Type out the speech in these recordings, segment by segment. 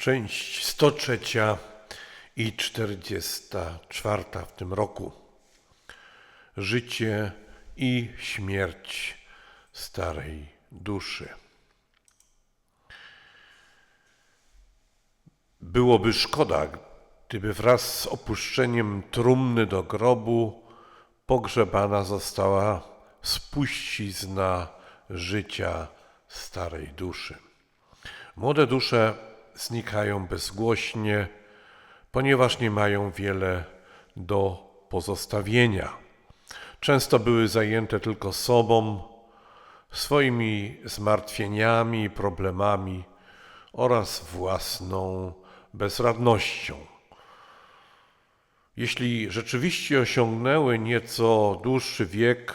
Część 103 i 44 w tym roku. Życie i śmierć starej duszy. Byłoby szkoda, gdyby wraz z opuszczeniem trumny do grobu pogrzebana została spuścizna życia starej duszy. Młode dusze znikają bezgłośnie, ponieważ nie mają wiele do pozostawienia. Często były zajęte tylko sobą, swoimi zmartwieniami problemami oraz własną bezradnością. Jeśli rzeczywiście osiągnęły nieco dłuższy wiek,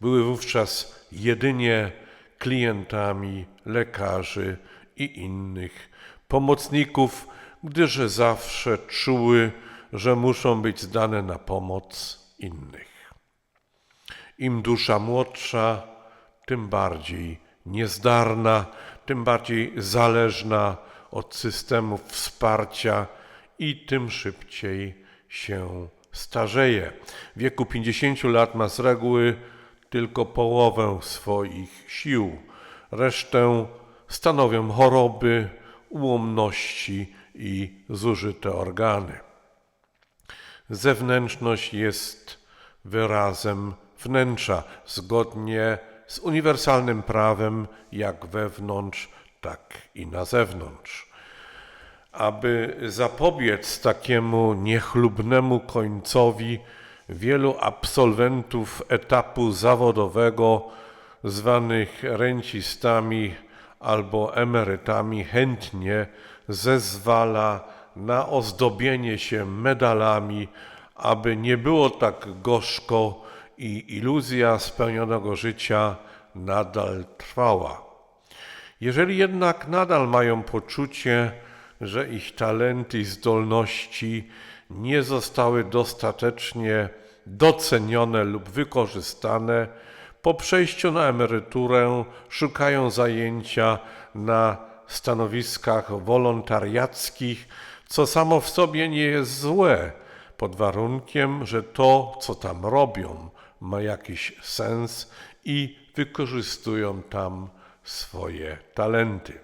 były wówczas jedynie klientami lekarzy i innych pomocników, gdyż zawsze czuły, że muszą być zdane na pomoc innych. Im dusza młodsza, tym bardziej niezdarna, tym bardziej zależna od systemów wsparcia i tym szybciej się starzeje. W wieku 50 lat ma z reguły tylko połowę swoich sił. Resztę stanowią choroby, ułomności i zużyte organy. Zewnętrzność jest wyrazem wnętrza, zgodnie z uniwersalnym prawem, jak wewnątrz, tak i na zewnątrz. Aby zapobiec takiemu niechlubnemu końcowi, wielu absolwentów etapu zawodowego, zwanych rencistami albo emerytami, chętnie zezwala na ozdobienie się medalami, aby nie było tak gorzko i iluzja spełnionego życia nadal trwała. Jeżeli jednak nadal mają poczucie, że ich talenty i zdolności nie zostały dostatecznie docenione lub wykorzystane, po przejściu na emeryturę szukają zajęcia na stanowiskach wolontariackich, co samo w sobie nie jest złe, pod warunkiem, że to, co tam robią, ma jakiś sens i wykorzystują tam swoje talenty.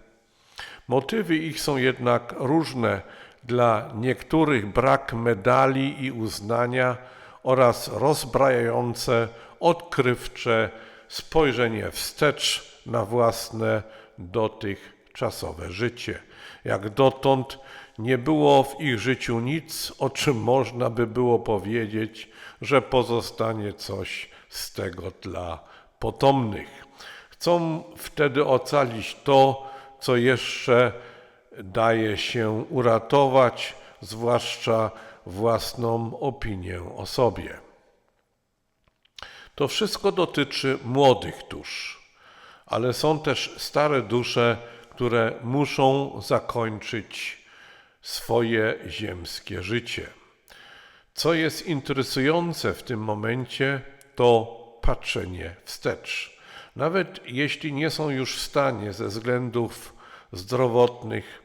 Motywy ich są jednak różne. Dla niektórych brak medali i uznania oraz rozbrajające, odkrywcze spojrzenie wstecz na własne dotychczasowe życie. Jak dotąd nie było w ich życiu nic, o czym można by było powiedzieć, że pozostanie coś z tego dla potomnych. Chcą wtedy ocalić to, co jeszcze daje się uratować, zwłaszcza własną opinię o sobie. To wszystko dotyczy młodych dusz, ale są też stare dusze, które muszą zakończyć swoje ziemskie życie. Co jest interesujące w tym momencie, to patrzenie wstecz. Nawet jeśli nie są już w stanie ze względów zdrowotnych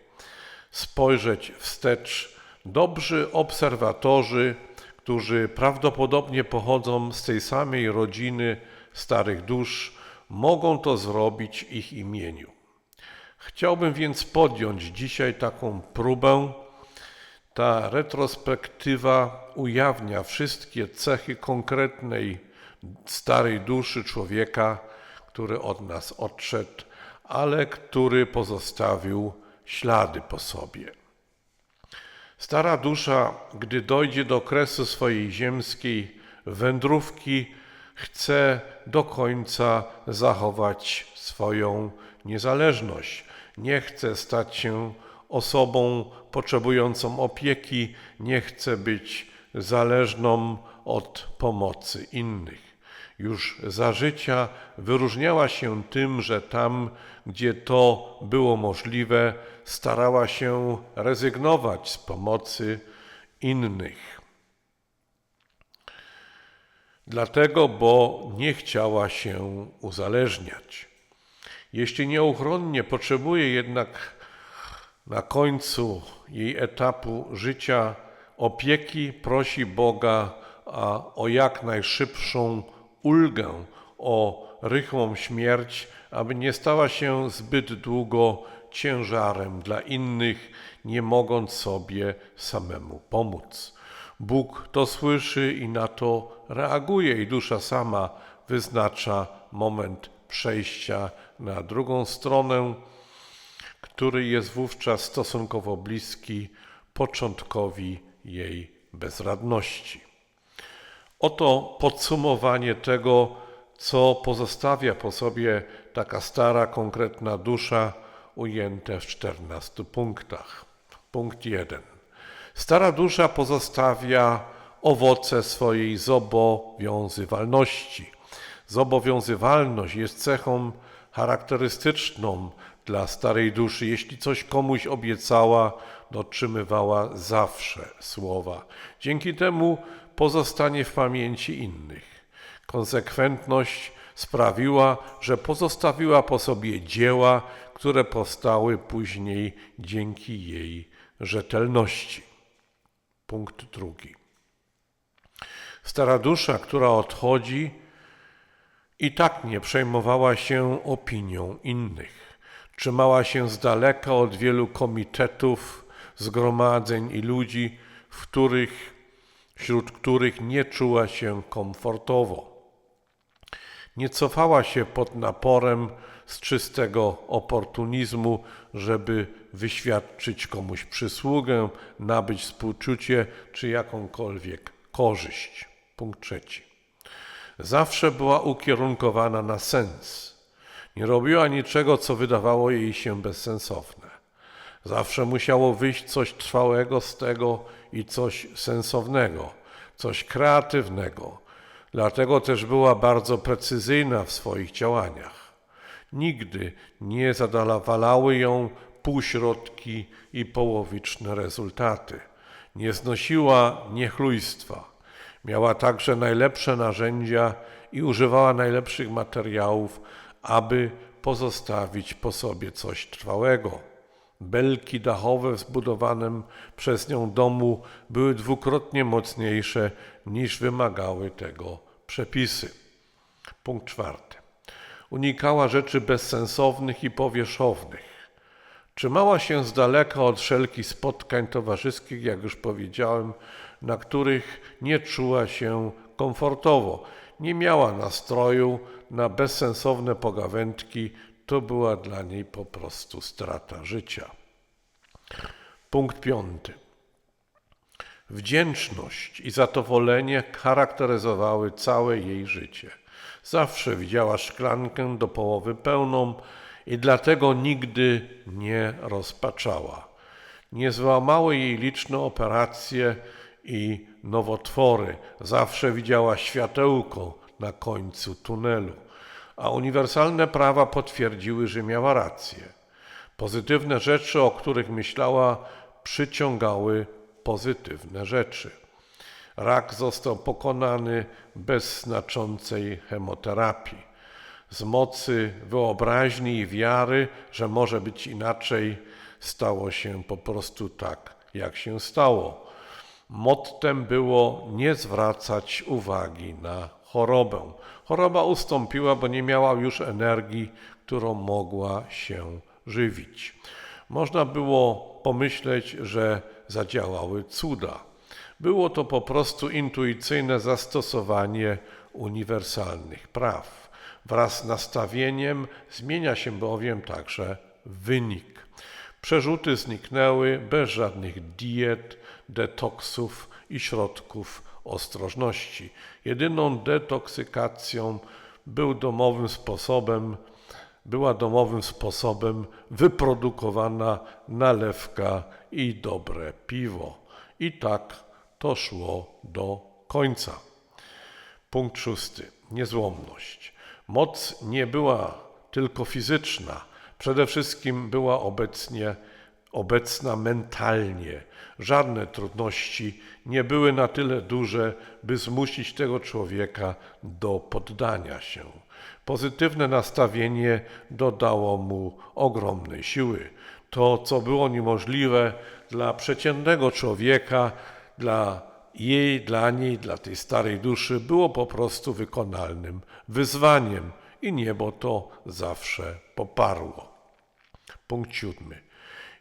spojrzeć wstecz, dobrzy obserwatorzy, którzy prawdopodobnie pochodzą z tej samej rodziny starych dusz, mogą to zrobić ich imieniu. Chciałbym więc podjąć dzisiaj taką próbę. Ta retrospektywa ujawnia wszystkie cechy konkretnej starej duszy człowieka, który od nas odszedł, ale który pozostawił ślady po sobie. Stara dusza, gdy dojdzie do kresu swojej ziemskiej wędrówki, chce do końca zachować swoją niezależność. Nie chce stać się osobą potrzebującą opieki, nie chce być zależną od pomocy innych już za życia wyróżniała się tym, że tam, gdzie to było możliwe, starała się rezygnować z pomocy innych. Dlatego, bo nie chciała się uzależniać. Jeśli nieuchronnie potrzebuje jednak Na końcu jej etapu życia opieki prosi Boga o jak najszybszą ulgę, o rychłą śmierć, aby nie stała się zbyt długo ciężarem dla innych, nie mogąc sobie samemu pomóc. Bóg to słyszy i na to reaguje, i dusza sama wyznacza moment przejścia na drugą stronę, który jest wówczas stosunkowo bliski początkowi jej bezradności. Oto podsumowanie tego, co pozostawia po sobie taka stara, konkretna dusza, ujęte w 14 punktach. Punkt 1. Stara dusza pozostawia owoce swojej zobowiązywalności. Zobowiązywalność jest cechą charakterystyczną dla starej duszy. Jeśli coś komuś obiecała, dotrzymywała zawsze słowa. Dzięki temu pozostanie w pamięci innych. Konsekwentność sprawiła, że pozostawiła po sobie dzieła, które powstały później dzięki jej rzetelności. Punkt drugi. Stara dusza, która odchodzi, i tak nie przejmowała się opinią innych. Trzymała się z daleka od wielu komitetów, zgromadzeń i ludzi, w których, wśród których nie czuła się komfortowo. Nie cofała się pod naporem z czystego oportunizmu, żeby wyświadczyć komuś przysługę, nabyć współczucie czy jakąkolwiek korzyść. Punkt trzeci. Zawsze była ukierunkowana na sens. Nie robiła niczego, co wydawało jej się bezsensowne. Zawsze musiało wyjść coś trwałego z tego i coś sensownego, coś kreatywnego. Dlatego też była bardzo precyzyjna w swoich działaniach. Nigdy nie zadawalały ją półśrodki i połowiczne rezultaty. Nie znosiła niechlujstwa. Miała także najlepsze narzędzia i używała najlepszych materiałów, aby pozostawić po sobie coś trwałego. Belki dachowe w zbudowanym przez nią domu były dwukrotnie mocniejsze niż wymagały tego przepisy. Punkt czwarty. Unikała rzeczy bezsensownych i powierzchownych. Trzymała się z daleka od wszelkich spotkań towarzyskich, jak już powiedziałem, na których nie czuła się komfortowo. Nie miała nastroju na bezsensowne pogawędki, to była dla niej po prostu strata życia. Punkt piąty. Wdzięczność i zadowolenie charakteryzowały całe jej życie. Zawsze widziała szklankę do połowy pełną i dlatego nigdy nie rozpaczała. Nie złamały jej liczne operacje i nowotwory. Zawsze widziała światełko na końcu tunelu, a uniwersalne prawa potwierdziły, że miała rację. Pozytywne rzeczy, o których myślała, przyciągały pozytywne rzeczy. Rak został pokonany bez znaczącej chemoterapii. Z mocy wyobraźni i wiary, że może być inaczej, stało się po prostu tak, jak się stało. Mottem było nie zwracać uwagi na chorobę. Choroba ustąpiła, bo nie miała już energii, którą mogła się żywić. Można było pomyśleć, że zadziałały cuda. Było to po prostu intuicyjne zastosowanie uniwersalnych praw. Wraz z nastawieniem zmienia się bowiem także wynik. Przerzuty zniknęły bez żadnych diet, detoksów i środków ostrożności. Jedyną detoksykacją był domowym sposobem, była domowym sposobem wyprodukowana nalewka i dobre piwo. I tak to szło do końca. Punkt szósty. Niezłomność. Moc nie była tylko fizyczna, przede wszystkim była obecnie obecna mentalnie. Żadne trudności nie były na tyle duże, by zmusić tego człowieka do poddania się. Pozytywne nastawienie dodało mu ogromnej siły. To, co było niemożliwe dla przeciętnego człowieka, dla jej, dla niej, dla tej starej duszy, było po prostu wykonalnym wyzwaniem i niebo to zawsze poparło. Punkt siódmy.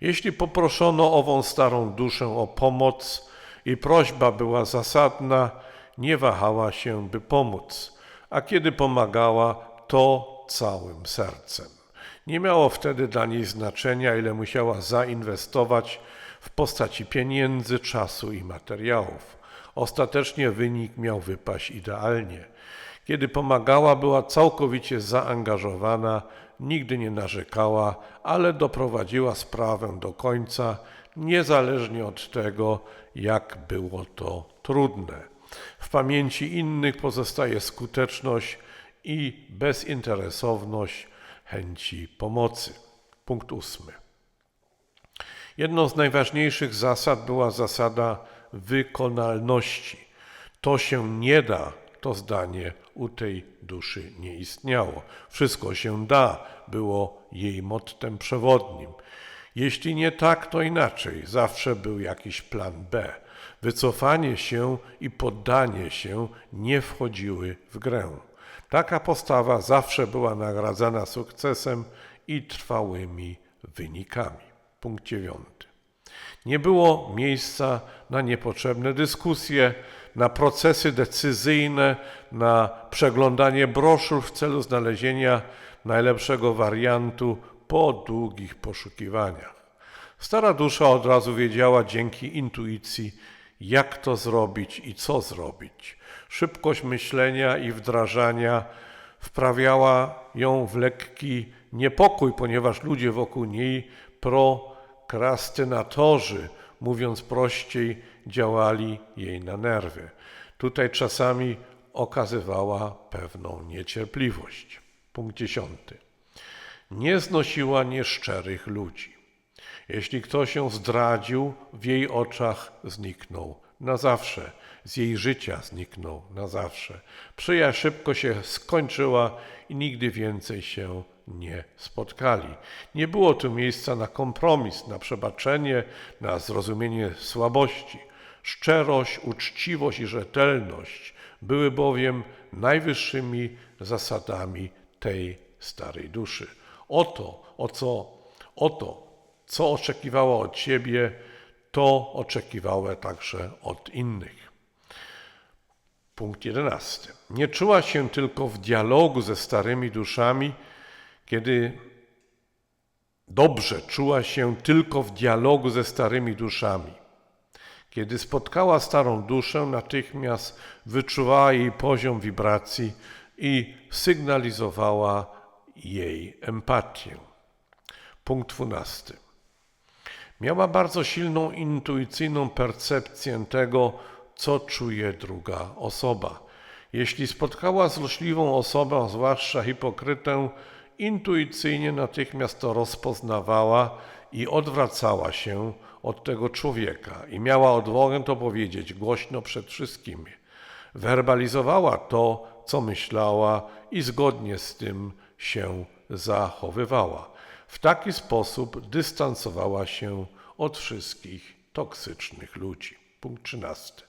Jeśli poproszono ową starą duszę o pomoc i prośba była zasadna, nie wahała się, by pomóc, a kiedy pomagała, to całym sercem. Nie miało wtedy dla niej znaczenia, ile musiała zainwestować w postaci pieniędzy, czasu i materiałów. Ostatecznie wynik miał wypaść idealnie. Kiedy pomagała, była całkowicie zaangażowana, nigdy nie narzekała, ale doprowadziła sprawę do końca, niezależnie od tego, jak było to trudne. W pamięci innych pozostaje skuteczność i bezinteresowność chęci pomocy. Punkt ósmy. Jedną z najważniejszych zasad była zasada wykonalności. To się nie da, to zdanie u tej duszy nie istniało. Wszystko się da było jej mottem przewodnim. Jeśli nie tak, to inaczej. Zawsze był jakiś plan B. Wycofanie się i poddanie się nie wchodziły w grę. Taka postawa zawsze była nagradzana sukcesem i trwałymi wynikami. Punkt dziewiąty. Nie było miejsca na niepotrzebne dyskusje, na procesy decyzyjne, na przeglądanie broszur w celu znalezienia najlepszego wariantu po długich poszukiwaniach. Stara dusza od razu wiedziała dzięki intuicji, jak to zrobić i co zrobić. Szybkość myślenia i wdrażania wprawiała ją w lekki niepokój, ponieważ ludzie wokół niej prokrastynatorzy, mówiąc prościej, działali jej na nerwy. Tutaj czasami okazywała pewną niecierpliwość. Punkt dziesiąty. Nie znosiła nieszczerych ludzi. Jeśli ktoś się zdradził, w jej oczach zniknął na zawsze, z jej życia zniknął na zawsze. Przyjaźń szybko się skończyła i nigdy więcej się nie spotkali. Nie było tu miejsca na kompromis, na przebaczenie, na zrozumienie słabości. Szczerość, uczciwość i rzetelność były bowiem najwyższymi zasadami tej starej duszy. Oto, o co, oto, co oczekiwała od ciebie, to oczekiwała także od innych. Punkt jedenasty. Nie czuła się tylko w dialogu ze starymi duszami, kiedy dobrze czuła się tylko w dialogu ze starymi duszami. Kiedy spotkała starą duszę, natychmiast wyczuwała jej poziom wibracji i sygnalizowała jej empatię. Punkt dwunasty. Miała bardzo silną intuicyjną percepcję tego, co czuje druga osoba. Jeśli spotkała złośliwą osobę, zwłaszcza hipokrytę, intuicyjnie natychmiast to rozpoznawała i odwracała się od tego człowieka i miała odwagę to powiedzieć głośno przed wszystkimi. Werbalizowała to, co myślała i zgodnie z tym się zachowywała. W taki sposób dystansowała się od wszystkich toksycznych ludzi. Punkt 13.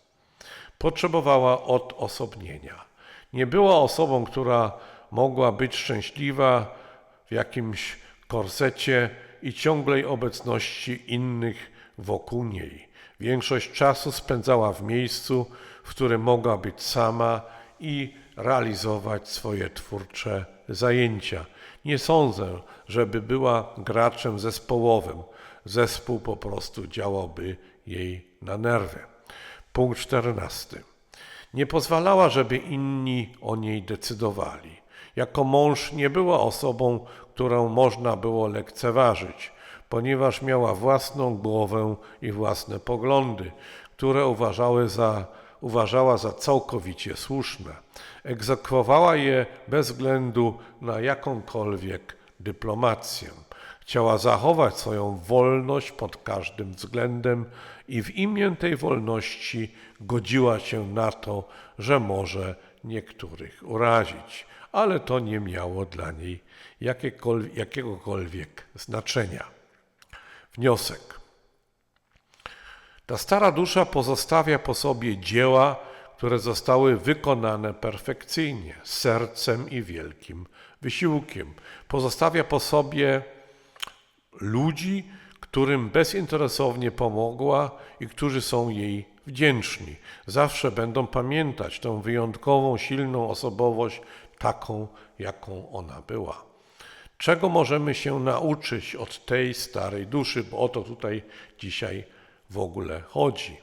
Potrzebowała odosobnienia. Nie była osobą, która mogła być szczęśliwa w jakimś korsecie i ciągłej obecności innych wokół niej. Większość czasu spędzała w miejscu, w którym mogła być sama i realizować swoje twórcze zajęcia. Nie sądzę, żeby była graczem zespołowym. Zespół po prostu działałby jej na nerwy. Punkt czternasty. Nie pozwalała, żeby inni o niej decydowali. Jako mąż nie była osobą, którą można było lekceważyć, ponieważ miała własną głowę i własne poglądy, które uważały za, uważała za całkowicie słuszne. Egzekwowała je bez względu na jakąkolwiek dyplomację. Chciała zachować swoją wolność pod każdym względem i w imię tej wolności godziła się na to, że może niektórych urazić, ale to nie miało dla niej jakiegokolwiek znaczenia. Wniosek. Ta stara dusza pozostawia po sobie dzieła, które zostały wykonane perfekcyjnie, sercem i wielkim wysiłkiem. Pozostawia po sobie ludzi, którym bezinteresownie pomogła i którzy są jej wdzięczni. Zawsze będą pamiętać tą wyjątkową, silną osobowość, taką, jaką ona była. Czego możemy się nauczyć od tej starej duszy, bo o to tutaj dzisiaj w ogóle chodzi.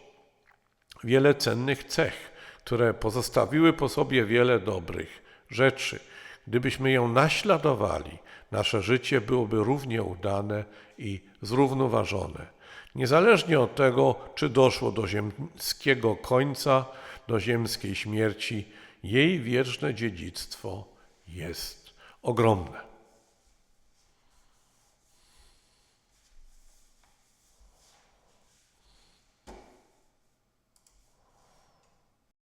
Wiele cennych cech, które pozostawiły po sobie wiele dobrych rzeczy. Gdybyśmy ją naśladowali, nasze życie byłoby równie udane i zrównoważone. Niezależnie od tego, czy doszło do ziemskiego końca, do ziemskiej śmierci, jej wieczne dziedzictwo jest ogromne.